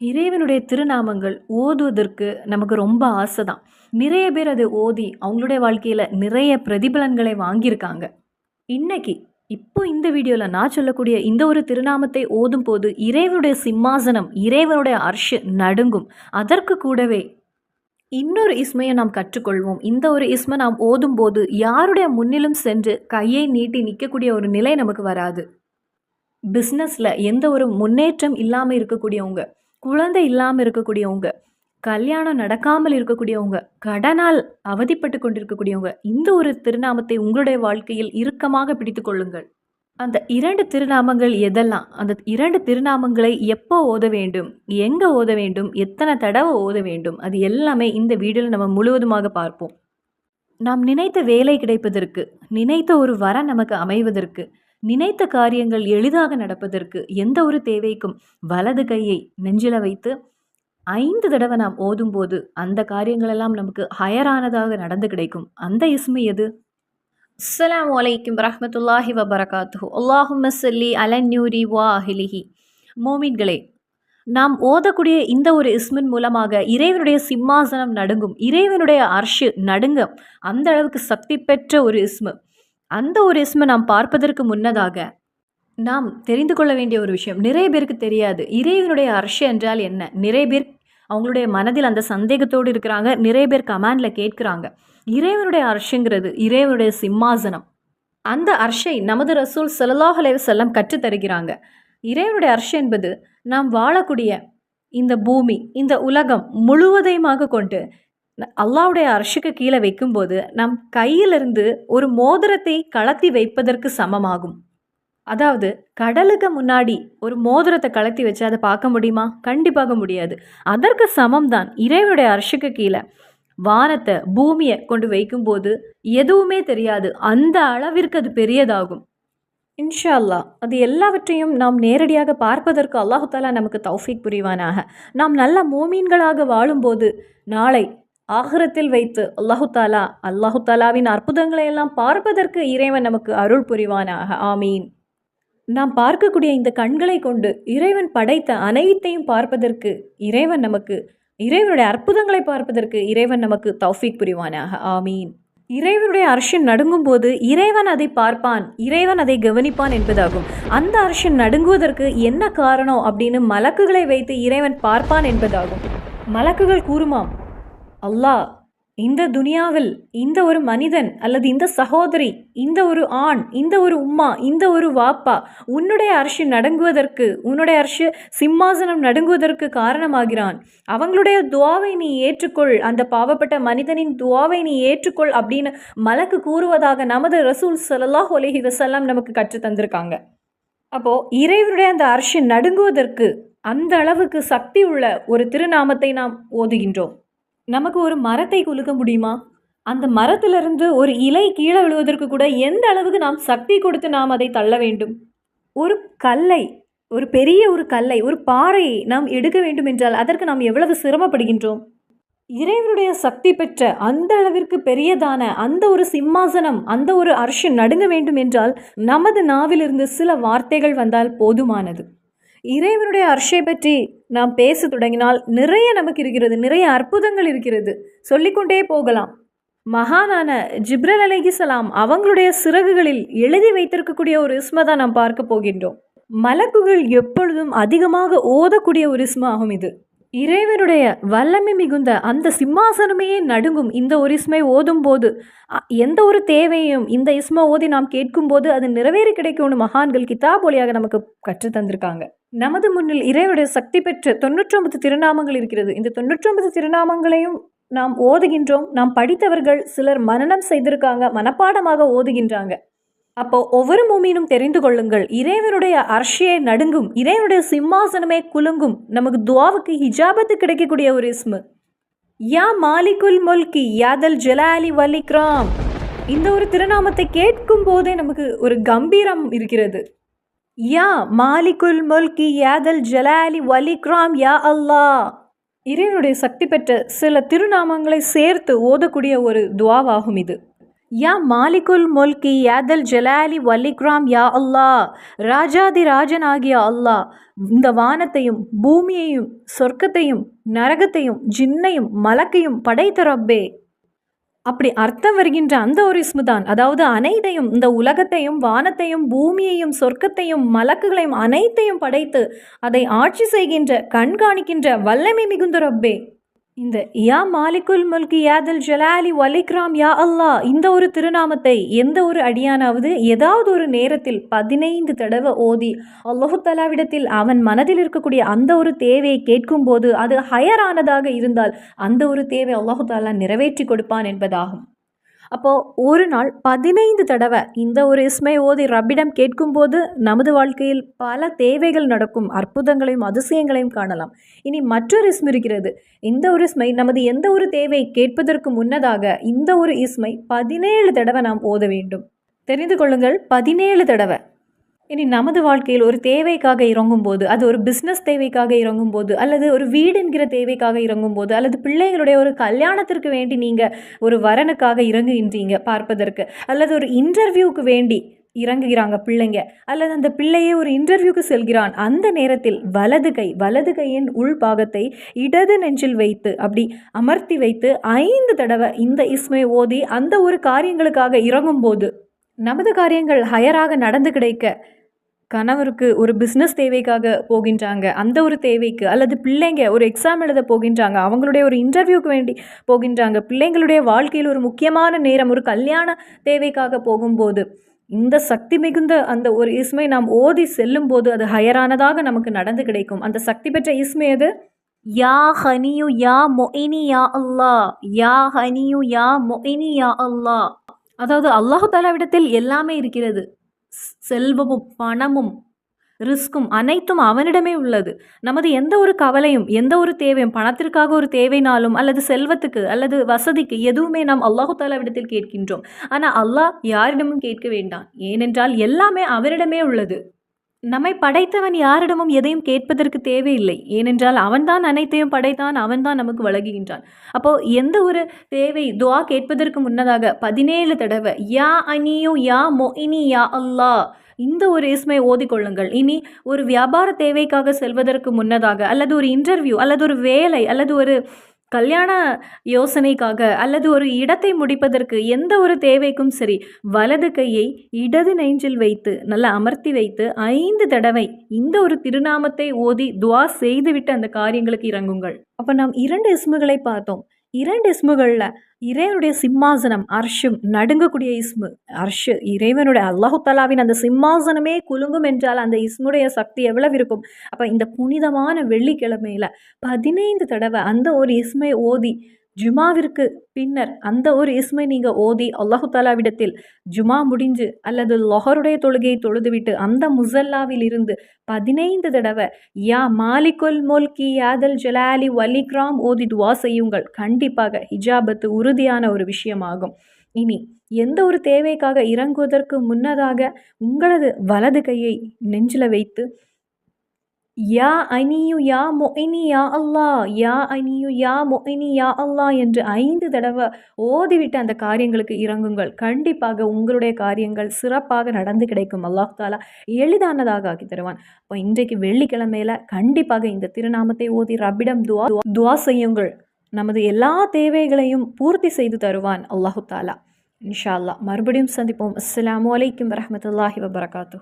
இறைவனுடைய திருநாமங்கள் ஓதுவதற்கு நமக்கு ரொம்ப ஆசை தான் நிறைய பேர் அதை ஓதி அவங்களுடைய வாழ்க்கையில் நிறைய பிரதிபலன்களை வாங்கியிருக்காங்க. இன்னைக்கு இப்போ இந்த வீடியோவில் நான் சொல்லக்கூடிய இந்த ஒரு திருநாமத்தை ஓதும் போது இறைவனுடைய சிம்மாசனம் இறைவனுடைய அர்ஷ் நடுங்கும். அதற்கு கூடவே இன்னொரு இஸ்மையை நாம் கற்றுக்கொள்வோம். இந்த ஒரு இஸ்மை நாம் ஓதும் போது யாருடைய முன்னிலும் சென்று கையை நீட்டி நிற்கக்கூடிய ஒரு நிலை நமக்கு வராது. பிஸ்னஸில் எந்த ஒரு முன்னேற்றம் இல்லாமல் இருக்கக்கூடியவங்க குழந்தை இல்லாமல் இருக்கக்கூடியவங்க கல்யாணம் நடக்காமல் இருக்கக்கூடியவங்க கடனால் அவதிப்பட்டு கொண்டிருக்கக்கூடியவங்க இந்த ஒரு திருநாமத்தை உங்களுடைய வாழ்க்கையில் இறுக்கமாக பிடித்து கொள்ளுங்கள். அந்த இரண்டு திருநாமங்கள் எதெல்லாம்? அந்த இரண்டு திருநாமங்களை எப்போ ஓத வேண்டும்? எங்கே ஓத வேண்டும்? எத்தனை தடவை ஓத வேண்டும்? அது எல்லாமே இந்த வீடியோவில் நம்ம முழுவதுமாக பார்ப்போம். நாம் நினைத்த வேலை கிடைப்பதற்கு நினைத்த ஒரு வர நமக்கு அமைவதற்கு நினைத்த காரியங்கள் எளிதாக நடப்பதற்கு எந்த ஒரு தேவைக்கும் வலது கையை நெஞ்சில வைத்து ஐந்து தடவை நாம் ஓதும்போது அந்த காரியங்களெல்லாம் நமக்கு ஹயரானதாக நடந்து கிடைக்கும். அந்த இஸ்மு எது? அஸ்லாம் வலைக்கும் வரஹ்மத்துல்லாஹி வபரகாத்து அல்லாஹும் சல்லி அலன்யூரி வா அஹிலிஹி. மோமின்களே நாம் ஓதக்கூடிய இந்த ஒரு இஸ்மின் மூலமாக இறைவனுடைய சிம்மாசனம் நடுங்கும் இறைவனுடைய அர்ஷு நடுங்க அந்த அளவுக்கு சக்தி பெற்ற ஒரு இஸ்மு. அந்த ஒரு இஸ்மை நாம் பார்ப்பதற்கு முன்னதாக நாம் தெரிந்து கொள்ள வேண்டிய ஒரு விஷயம். நிறைய பேருக்கு தெரியாது. இறைவனுடைய அர்ஷ என்றால் என்ன? நிறைய பேர் அவங்களுடைய மனதில் அந்த சந்தேகத்தோடு இருக்கிறாங்க. நிறைய பேர் கமாண்டில் கேட்குறாங்க. இறைவனுடைய அர்ஷங்கிறது இறைவனுடைய சிம்மாசனம். அந்த அர்ஷை நமது ரசூல் ஸல்லல்லாஹு செல்லம் வஸல்லம் கற்றுத் தருகிறாங்க. இறைவனுடைய அர்ஷ என்பது நாம் வாழக்கூடிய இந்த பூமி இந்த உலகம் முழுவதையுமாக கொண்டு அல்லாவுடைய அர்ஷுக்கு கீழே வைக்கும்போது நம் கையிலிருந்து ஒரு மோதிரத்தை கலத்தி வைப்பதற்கு சமமாகும். அதாவது கடலுக்கு முன்னாடி ஒரு மோதிரத்தை கலத்தி வச்சு அதை பார்க்க முடியுமா? கண்டிப்பாக முடியாது. அதற்கு சமம்தான் இறைவனுடைய அர்ஷுக்கு கீழே. வானத்தை பூமியை கொண்டு வைக்கும்போது எதுவுமே தெரியாது. அந்த அளவிற்கு அது பெரியதாகும். இன்ஷா அல்லாஹ் அது எல்லாவற்றையும் நாம் நேரடியாக பார்ப்பதற்கு அல்லாஹு தாலா நமக்கு தௌஃபிக் புரிவானாக. நாம் நல்ல மோமீன்களாக வாழும்போது நாளை ஆகிரத்தில் வைத்து அல்லாஹு தாலா அல்லாஹு தாலாவின் அற்புதங்களை எல்லாம் பார்ப்பதற்கு இறைவன் நமக்கு அருள் புரிவானாக. ஆமீன். நாம் பார்க்கக்கூடிய இந்த கண்களை கொண்டு இறைவன் படைத்த அனைத்தையும் பார்ப்பதற்கு இறைவன் நமக்கு இறைவனுடைய அற்புதங்களை பார்ப்பதற்கு இறைவன் நமக்கு தௌஃபிக் புரிவானாக. ஆமீன். இறைவனுடைய அர்ஷன் நடுங்கும் போது இறைவன் அதை பார்ப்பான் இறைவன் அதை கவனிப்பான் என்பதாகும். அந்த அர்ஷன் நடுங்குவதற்கு என்ன காரணம் அப்படின்னு மலக்குகளை வைத்து இறைவன் பார்ப்பான் என்பதாகும். மலக்குகள் கூறுமாம் அல்லாஹ் இந்த துனியாவில் இந்த ஒரு மனிதன் அல்லது இந்த சகோதரி இந்த ஒரு ஆண் இந்த ஒரு உம்மா இந்த ஒரு வாப்பா உன்னுடைய அரிசி நடுங்குவதற்கு உன்னுடைய அரிசி சிம்மாசனம் நடுங்குவதற்கு காரணமாகிறான். அவங்களுடைய துவாவை நீ ஏற்றுக்கொள் அந்த பாவப்பட்ட மனிதனின் துவாவை நீ ஏற்றுக்கொள் அப்படின்னு மலக்கு கூறுவதாக நமது ரசூல் ஸல்லல்லாஹு அலைஹி நமக்கு கற்று தந்திருக்காங்க. அப்போது இறைவனுடைய அந்த அரிசி நடுங்குவதற்கு அந்த அளவுக்கு சக்தி உள்ள ஒரு திருநாமத்தை நாம் ஓதுகின்றோம். நமக்கு ஒரு மரத்தை குலுக்க முடியுமா? அந்த மரத்திலிருந்து ஒரு இலை கீழே விழுவதற்கு கூட எந்த அளவுக்கு நாம் சக்தி கொடுத்து நாம் அதை தள்ள வேண்டும்? ஒரு கல்லை ஒரு பெரிய ஒரு கல்லை ஒரு பாறையை நாம் எடுக்க வேண்டும் என்றால் அதற்கு நாம் எவ்வளவு சிரமப்படுகின்றோம்? இறைவனுடைய சக்தி பெற்ற அந்த அளவிற்கு பெரியதான அந்த ஒரு சிம்மாசனம் அந்த ஒரு அர்ஷன் நடுங்க வேண்டும் என்றால் நமது நாவிலிருந்து சில வார்த்தைகள் வந்தால் போதுமானது. இறைவனுடைய அர்ஷை பற்றி நாம் பேச தொடங்கினால் நிறைய நமக்கு இருக்கிறது நிறைய அற்புதங்கள் இருக்கிறது. சொல்லிக்கொண்டே போகலாம். மகானான ஜிப்ரல் அலைஹிசலாம் அவங்களுடைய சிறகுகளில் எழுதி வைத்திருக்கக்கூடிய ஒரு இஸ்மை தான் நாம் பார்க்க போகின்றோம். மலக்குகள் எப்பொழுதும் அதிகமாக ஓதக்கூடிய ஒரு இஸ்ம ஆகும் இது. இறைவனுடைய வல்லமை மிகுந்த அந்த சிம்மாசனமே நடுங்கும். இந்த ஒரு இஸ்மை ஓதும் போது அ- எந்த ஒரு தேவையும் இந்த இஸ்மை ஓதி நாம் கேட்கும்போது அது நிறைவேறி கிடைக்கும்னு மகான்கள் கிதாப் வழியாக நமக்கு கற்று தந்திருக்காங்க. நமது முன்னில் இறைவனுடைய சக்தி பெற்ற தொண்ணூற்றொன்பது திருநாமங்கள் இருக்கிறது. இந்த தொண்ணூற்றொன்பது திருநாமங்களையும் நாம் ஓதுகின்றோம். நாம் படித்தவர்கள் சிலர் மனநம் செய்திருக்காங்க மனப்பாடமாக ஓதுகின்றாங்க. அப்போ ஒவ்வொரு மூமினும் தெரிந்து கொள்ளுங்கள். இறைவனுடைய அர்ஷியை நடுங்கும் இறைவனுடைய சிம்மாசனமே குலுங்கும். நமக்கு துவாவுக்கு ஹிஜாபத்து கிடைக்கக்கூடிய ஒரு இஸ்மு. யா மாலிகுல் முல்கி யாதல் ஜலாலி வலிக்ராம் இந்த ஒரு திருநாமத்தை கேட்கும் போதே நமக்கு ஒரு கம்பீரம் இருக்கிறது. யா மாலிகுல் முல்கி யாதல் ஜலாலி வலிக்ராம் யா அல்லாஹ். இறைவனுடைய சக்தி பெற்ற சில திருநாமங்களை சேர்த்து ஓதக்கூடிய ஒரு துவாவாகும் இது. யா மாலிகுல் முல்கி யாதல் ஜலாலி வல்லிக்ராம் யா அல்லாஹ். ராஜாதி ராஜனாகிய அல்லாஹ். இந்த வானத்தையும் பூமியையும் சொர்க்கத்தையும் நரகத்தையும் ஜின்னையும் மலக்கையும் படைத்த ரப்பே. அப்படி அர்த்தம் வருகின்ற அந்த ஒரு இஸ்மு தான் அதாவது அனைத்தையும் இந்த உலகத்தையும் வானத்தையும் பூமியையும் சொர்க்கத்தையும் மலக்குகளையும் அனைத்தையும் படைத்து அதை ஆட்சி செய்கின்ற கண்காணிக்கின்ற வல்லமை மிகுந்த ரப்பே. இந்த யா மாலிகுல் முல்கி யாதல் ஜலாலி வலிக்ராம் யா அல்லாஹ் இந்த ஒரு திருநாமத்தை எந்த ஒரு அடியானாவது ஏதாவது ஒரு நேரத்தில் பதினைந்து தடவை ஓதி அல்லஹு தலாவிடத்தில் அவன் மனதில் இருக்கக்கூடிய அந்த ஒரு தேவையை கேட்கும்போது அது ஹயரானதாக இருந்தால் அந்த ஒரு தேவை அல்லாஹு தாலா நிறைவேற்றி கொடுப்பான் என்பதாகும். அப்போது ஒரு நாள் பதினைந்து தடவை இந்த ஒரு இஸ்மை ஓதி ரப்பிடம் கேட்கும்போது நமது வாழ்க்கையில் பல தேவைகள் நடக்கும் அற்புதங்களையும் அதிசயங்களையும் காணலாம். இனி மற்றொரு இஸ்மு இருக்கிறது. இந்த ஒரு இஸ்மை நமது எந்த ஒரு தேவை கேட்பதற்கு முன்னதாக இந்த ஒரு இஸ்மை பதினேழு தடவை நாம் ஓத வேண்டும். தெரிந்து கொள்ளுங்கள் பதினேழு தடவை. இனி நமது வாழ்க்கையில் ஒரு தேவைக்காக இறங்கும்போது அது ஒரு பிஸ்னஸ் தேவைக்காக இறங்கும்போது அல்லது ஒரு வீடு என்கிற தேவைக்காக இறங்கும்போது அல்லது பிள்ளைகளுடைய ஒரு கல்யாணத்திற்கு வேண்டி நீங்கள் ஒரு வரனுக்காக இறங்குகின்றீங்க பார்ப்பதற்கு அல்லது ஒரு இன்டர்வியூக்கு வேண்டி இறங்குகிறாங்க பிள்ளைங்க அல்லது அந்த பிள்ளையே ஒரு இன்டர்வியூக்கு செல்கிறான் அந்த நேரத்தில் வலது கை வலது கையின் உள் பாகத்தை இடது நெஞ்சில் வைத்து அப்படி அமர்த்தி வைத்து ஐந்து தடவை இந்த இஸ்மை ஓதி அந்த ஒரு காரியங்களுக்காக இறங்கும்போது நமது காரியங்கள் ஹயராக நடந்து கிடைக்க கணவருக்கு ஒரு பிஸ்னஸ் தேவைக்காக போகின்றாங்க அந்த ஒரு தேவைக்கு அல்லது பிள்ளைங்க ஒரு எக்ஸாம் எழுத போகின்றாங்க அவங்களுடைய ஒரு இன்டர்வியூக்கு வேண்டி போகின்றாங்க பிள்ளைங்களுடைய வாழ்க்கையில் ஒரு முக்கியமான நேரம் ஒரு கல்யாண தேவைக்காக போகும்போது இந்த சக்தி மிகுந்த அந்த ஒரு இஸ்மை நாம் ஓதி செல்லும் போது அது ஹயரானதாக நமக்கு நடந்து கிடைக்கும். அந்த சக்தி பெற்ற இஸ்மை அது யா ஹனியு யா மொயினி யா அல்லாஹ் யா ஹனியு யா மொயினி யா அல்லா. அதாவது அல்லாஹு தாலாவிடத்தில் எல்லாமே இருக்கிறது. செல்வமும் பணமும் ரிஸ்க்கும் அனைத்தும் அவனிடமே உள்ளது. நமது எந்த ஒரு கவலையும் எந்த ஒரு தேவையும் பணத்திற்காக ஒரு தேவைனாலும் அல்லது செல்வத்துக்கு அல்லது வசதிக்கு எதுவுமே நாம் அல்லாஹு தாலாவிடத்தில் கேட்கின்றோம். ஆனால் அல்லாஹ் யாரிடமும் கேட்க வேண்டாம். ஏனென்றால் எல்லாமே அவரிடமே உள்ளது. நம்மை படைத்தவன் யாரிடமும் எதையும் கேட்பதற்கு தேவையில்லை. ஏனென்றால் அவன்தான் அனைத்தையும் படைத்தான் அவன்தான் நமக்கு வழங்குகின்றான். அப்போ எந்த ஒரு தேவை துவா கேட்பதற்கு முன்னதாக பதினேழு தடவை யா அனியோ யா மொயினி யா அல்லாஹ் இந்த ஒரு இஸ்மை ஓதிக்கொள்ளுங்கள் இனி ஒரு வியாபார தேவைக்காக செல்வதற்கு முன்னதாக அல்லது ஒரு இன்டர்வியூ அல்லது ஒரு வேலை அல்லது ஒரு கல்யாண யோசனைக்காக அல்லது ஒரு இடத்தை முடிப்பதற்கு எந்த ஒரு தேவைக்கும் சரி வலது கையை இடது நெஞ்சில் வைத்து நல்லா அமர்த்தி வைத்து ஐந்து தடவை இந்த ஒரு திருநாமத்தை ஓதி துவா செய்துவிட்டு அந்த காரியங்களுக்கு இறங்குங்கள். அப்போ நாம் இரண்டு இஸ்முகளை பார்த்தோம். இரண்டு இஸ்முகளில் இறைவனுடைய சிம்மாசனம் அர்ஷும் நடுங்கக்கூடிய இஸ்மு அர்ஷு இறைவனுடைய அல்லாஹு தலாவின் அந்த சிம்மாசனமே குலுங்கும் என்றால் அந்த இஸ்முடைய சக்தி எவ்வளவு இருக்கும்? அப்போ இந்த புனிதமான வெள்ளிக்கிழமையில் பதினைந்து தடவை அந்த ஒரு இஸ்மை ஓதி ஜுமாவிற்கு பின்னர் அந்த ஒரு இஸ்மை நீங்கள் ஓதி அல்லாஹு தாலாவிடத்தில் ஜுமா முடிஞ்சு அல்லது லொஹருடைய தொழுகையை தொழுதுவிட்டு அந்த முசல்லாவில் இருந்து பதினைந்து தடவை யா மாலிகுல் முல்கி யாதல் ஜலாலி வலிக்ராம் ஓதி துவா செய்யுங்கள். கண்டிப்பாக ஹிஜாபத்து உறுதியான ஒரு விஷயமாகும். இனி எந்த ஒரு தேவைக்காக இறங்குவதற்கு முன்னதாக உங்களது வலது கையை நெஞ்சில் வைத்து யா அனியு யா மொயினி யா அல்லா யா அனியு யா மொயினி யா அல்லா என்று ஐந்து தடவை ஓதிவிட்டு அந்த காரியங்களுக்கு இறங்குங்கள். கண்டிப்பாக உங்களுடைய காரியங்கள் சிறப்பாக நடந்து கிடைக்கும். அல்லாஹ் தாலா எளிதானதாக ஆக்கி தருவான். அப்போ இன்றைக்கு வெள்ளிக்கிழமையில கண்டிப்பாக இந்த திருநாமத்தை ஓதி ரப்பிடம் துவா துவா செய்யுங்கள். நமது எல்லா தேவைகளையும் பூர்த்தி செய்து தருவான் அல்லாஹு தாலா. இன்ஷா அல்லாஹ். மறுபடியும் சந்திப்போம். அஸ்லாம் வலைக்கம் வரமத்துல்லாஹி வபரகாத்து